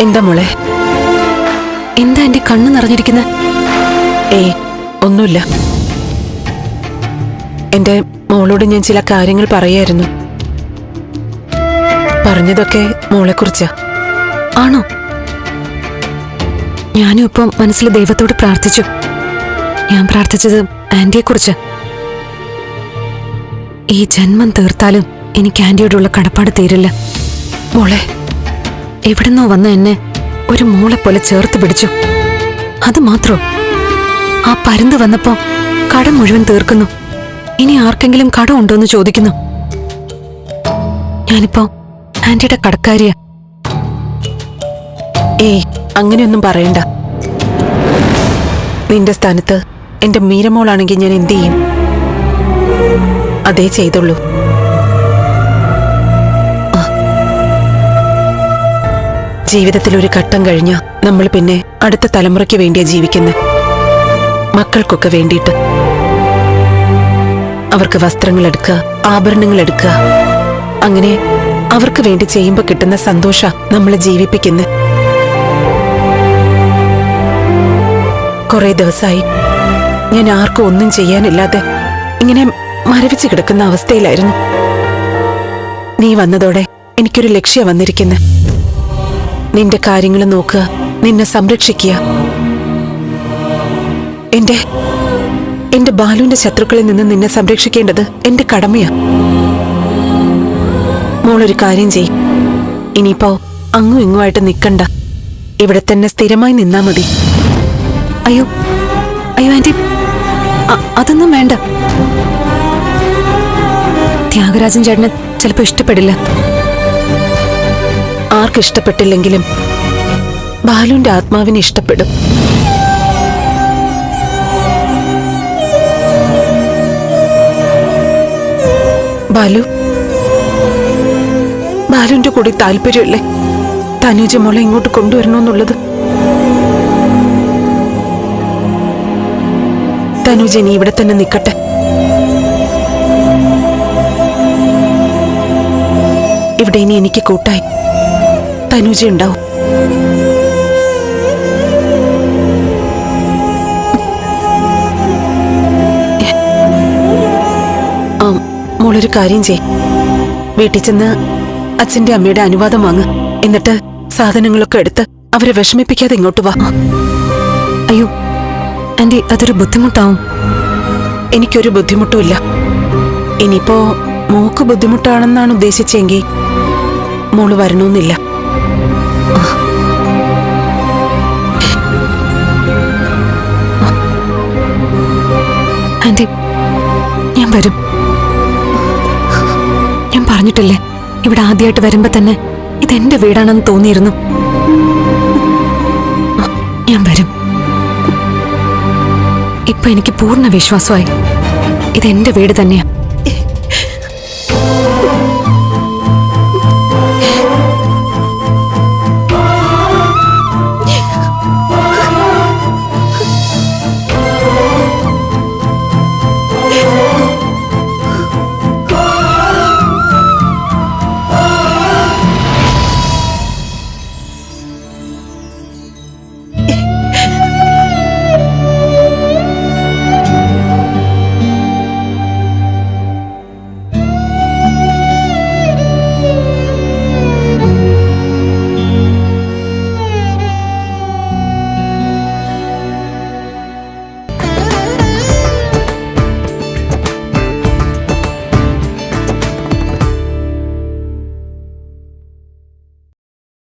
എന്താ മോളെ? എന്താ എന്റെ കണ്ണ് നിറഞ്ഞിരിക്കുന്നത് ഏ ഒന്നുമില്ല. എന്റെ മോളോട് ഞാൻ ചില കാര്യങ്ങൾ പറയായിരുന്നു. പറഞ്ഞതൊക്കെ മോളെക്കുറിച്ചാ ആണോ? ഞാനും ഇപ്പം മനസ്സിൽ ദൈവത്തോട് പ്രാർത്ഥിച്ചു. ഞാൻ പ്രാർത്ഥിച്ചത് ആന്റിയെ കുറിച്ച്. ഈ ജന്മം തീർത്താലും എനിക്ക് ആന്റിയോടുള്ള കടപ്പാട് തീരില്ല. മോളെ എവിടുന്നോ വന്ന എന്നെ ഒരു മോളെ പോലെ ചേർത്ത് പിടിച്ചു. അത് മാത്രോ? ആ പരുന്ത് വന്നപ്പോ കടം മുഴുവൻ തീർക്കുന്നു. ഇനി ആർക്കെങ്കിലും കടം ഉണ്ടോന്ന് ചോദിക്കുന്നു. ഞാനിപ്പോ ആന്റിയുടെ കടക്കാരിയാ. ഏയ് അങ്ങനെയൊന്നും പറയണ്ട. നിന്റെ സ്ഥാനത്ത് എന്റെ മീരമോളാണെങ്കിൽ ഞാൻ എന്തു ചെയ്യും? അതേ ചെയ്തുള്ളൂ. ജീവിതത്തിൽ ഒരു ഘട്ടം കഴിഞ്ഞ നമ്മൾ പിന്നെ അടുത്ത തലമുറയ്ക്ക് വേണ്ടിയാ ജീവിക്കുന്നത് മക്കൾക്കൊക്കെ വേണ്ടിയിട്ട്. അവർക്ക് വസ്ത്രങ്ങൾ എടുക്കുക ആഭരണങ്ങൾ എടുക്കുക അങ്ങനെ അവർക്ക് വേണ്ടി ചെയ്യുമ്പോൾ കിട്ടുന്ന സന്തോഷ നമ്മളെ ജീവിപ്പിക്കുന്നത് കുറെ ദിവസമായി ഞാൻ ആർക്കും ഒന്നും ചെയ്യാനില്ലാതെ ഇങ്ങനെ മരവിച്ച് കിടക്കുന്ന അവസ്ഥയിലായിരുന്നു. നീ വന്നതോടെ എനിക്കൊരു ലക്ഷ്യം വന്നിരിക്കുന്നു. നിന്റെ കാര്യങ്ങൾ നോക്കുക നിന്നെ സംരക്ഷിക്കുക. എന്റെ എന്റെ ബാലുവിന്റെ ശത്രുക്കളിൽ നിന്ന് നിന്നെ സംരക്ഷിക്കേണ്ടത് എന്റെ കടമയാ. മോളൊരു കാര്യം ചെയ് ഇനിയിപ്പോ അങ്ങും ഇങ്ങുമായിട്ട് നിൽക്കണ്ട ഇവിടെ തന്നെ സ്ഥിരമായി നിന്നാ മതി. അയ്യോ അയ്യോ ആന്റി അതൊന്നും വേണ്ട. ത്യാഗരാജൻ ചേട്ടന് ചിലപ്പോ ഇഷ്ടപ്പെടില്ല. ആർക്കിഷ്ടപ്പെട്ടില്ലെങ്കിലും ബാലുവിന്റെ ആത്മാവിന് ഇഷ്ടപ്പെടും. ബാലു ബാലുവിന്റെ കൂടെ താല്പര്യമല്ലേ? തനുജ മോളെ ഇങ്ങോട്ട് കൊണ്ടുവരണമെന്നുള്ളത്? തനുജ ഇനി ഇവിടെ തന്നെ നിൽക്കട്ടെ. ഇവിടെ ഇനി എനിക്ക് കൂട്ടായി. തനുജ ഉണ്ടാവും. മോളൊരു കാര്യം ചെയ്. വീട്ടിൽ ചെന്ന് അച്ഛന്റെ അമ്മയുടെ അനുവാദം വാങ്ങ്. എന്നിട്ട് സാധനങ്ങളൊക്കെ എടുത്ത് അവരെ വിഷമിപ്പിക്കാതെ ഇങ്ങോട്ട് വാ. അയ്യോ എന്റെ അതൊരു ബുദ്ധിമുട്ടാവും. എനിക്കൊരു ബുദ്ധിമുട്ടുമില്ല ഇനിയിപ്പോ മോക്ക് ബുദ്ധിമുട്ടാണെന്നാണ് ഉദ്ദേശിച്ചെങ്കിൽ മോൾ വരണമെന്നില്ല. ഞാൻ വരും. ഞാൻ പറഞ്ഞിട്ടില്ലേ ഇവിടെ ആദ്യമായിട്ട് വരുമ്പോ തന്നെ ഇതെന്റെ വീടാണെന്ന് തോന്നിയിരുന്നു. ഞാൻ വരും. ഇപ്പൊ എനിക്ക് പൂർണ വിശ്വാസമായി. ഇതെന്റെ വീട് തന്നെയാ.